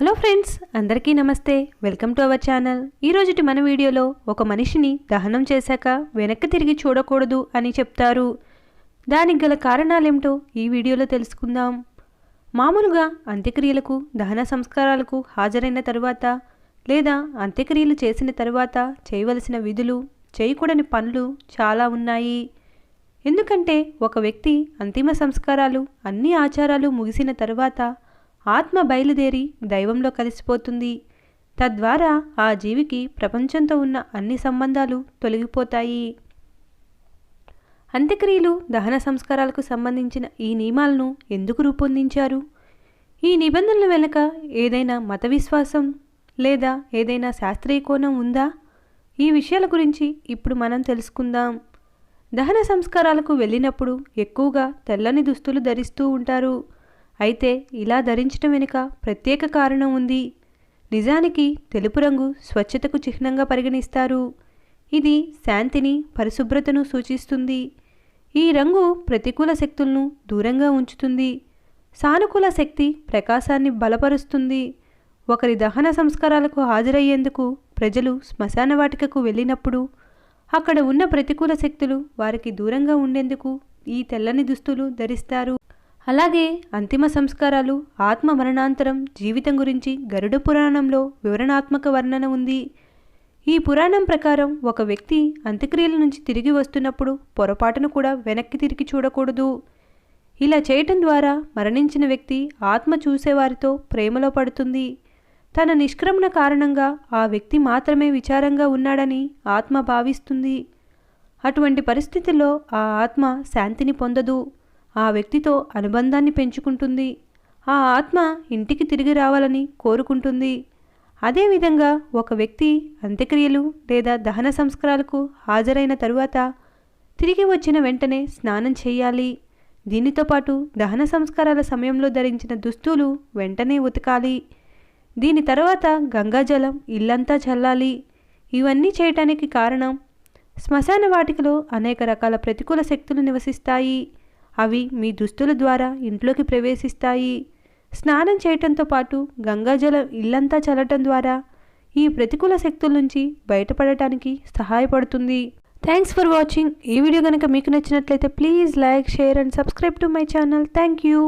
Hello friends అందరికీ నమస్తే. Welcome to our channel. ఈరోజుటి మన వీడియోలో ఒక మనిషిని దహనం చేశాక వెనక్కి తిరిగి చూడకూడదు అని చెప్తారు. దానికి గల కారణాలేమిటో ఈ వీడియోలో తెలుసుకుందాం. మామూలుగా అంత్యక్రియలకు దహన సంస్కారాలకు హాజరైన తరువాత లేదా అంత్యక్రియలు చేసిన తరువాత చేయవలసిన విధులు చేయకూడని పనులు చాలా ఉన్నాయి. ఎందుకంటే ఒక వ్యక్తి అంతిమ సంస్కారాలు అన్ని ఆచారాలు ముగిసిన తరువాత ఆత్మ బయలుదేరి దైవంలో కలిసిపోతుంది. తద్వారా ఆ జీవికి ప్రపంచంతో ఉన్న అన్ని సంబంధాలు తొలగిపోతాయి. అంత్యక్రియలు దహన సంస్కారాలకు సంబంధించిన ఈ నియమాలను ఎందుకు రూపొందించారు? ఈ నిబంధనల వెనుక ఏదైనా మత విశ్వాసం లేదా ఏదైనా శాస్త్రీయ కోణం ఉందా? ఈ విషయాల గురించి ఇప్పుడు మనం తెలుసుకుందాం. దహన సంస్కారాలకు వెళ్ళినప్పుడు ఎక్కువగా తెల్లని దుస్తులు ధరిస్తూ ఉంటారు. అయితే ఇలా ధరించడం వెనుక ప్రత్యేక కారణం ఉంది. నిజానికి తెలుపు రంగు స్వచ్ఛతకు చిహ్నంగా పరిగణిస్తారు. ఇది శాంతిని పరిశుభ్రతను సూచిస్తుంది. ఈ రంగు ప్రతికూల శక్తులను దూరంగా ఉంచుతుంది. సానుకూల శక్తి ప్రకాశాన్ని బలపరుస్తుంది. ఒకరి దహన సంస్కారాలకు హాజరయ్యేందుకు ప్రజలు శ్మశాన వాటికకు వెళ్ళినప్పుడు అక్కడ ఉన్న ప్రతికూల శక్తులు వారికి దూరంగా ఉండేందుకు ఈ తెల్లని దుస్తులు ధరిస్తారు. అలాగే అంతిమ సంస్కారాలు ఆత్మ మరణాంతరం జీవితం గురించి గరుడ పురాణంలో వివరణాత్మక వర్ణన ఉంది. ఈ పురాణం ప్రకారం ఒక వ్యక్తి అంత్యక్రియల నుంచి తిరిగి వస్తున్నప్పుడు పొరపాటును కూడా వెనక్కి తిరిగి చూడకూడదు. ఇలా చేయటం ద్వారా మరణించిన వ్యక్తి ఆత్మ చూసేవారితో ప్రేమలో పడుతుంది. తన నిష్క్రమణ కారణంగా ఆ వ్యక్తి మాత్రమే విచారంగా ఉన్నాడని ఆత్మ భావిస్తుంది. అటువంటి పరిస్థితుల్లో ఆ ఆత్మ శాంతిని పొందదు. ఆ వ్యక్తితో అనుబంధాన్ని పెంచుకుంటుంది. ఆ ఆత్మ ఇంటికి తిరిగి రావాలని కోరుకుంటుంది. అదేవిధంగా ఒక వ్యక్తి అంత్యక్రియలు లేదా దహన సంస్కారాలకు హాజరైన తరువాత తిరిగి వచ్చిన వెంటనే స్నానం చేయాలి. దీనితో పాటు దహన సంస్కారాల సమయంలో ధరించిన దుస్తులు వెంటనే ఉతకాలి. దీని తర్వాత గంగాజలం ఇల్లంతా చల్లాలి. ఇవన్నీ చేయటానికి కారణం శ్మశాన వాటికలో అనేక రకాల ప్రతికూల శక్తులు నివసిస్తాయి. అవి మీ దుస్తుల ద్వారా ఇంట్లోకి ప్రవేశిస్తాయి. స్నానం చేయటంతో పాటు గంగాజలం ఇల్లంతా చల్లటం ద్వారా ఈ ప్రతికూల శక్తుల నుంచి బయటపడటానికి సహాయపడుతుంది. థ్యాంక్స్ ఫర్ వాచింగ్ ఈ వీడియో కనుక మీకు నచ్చినట్లయితే please like share and subscribe to my channel thank you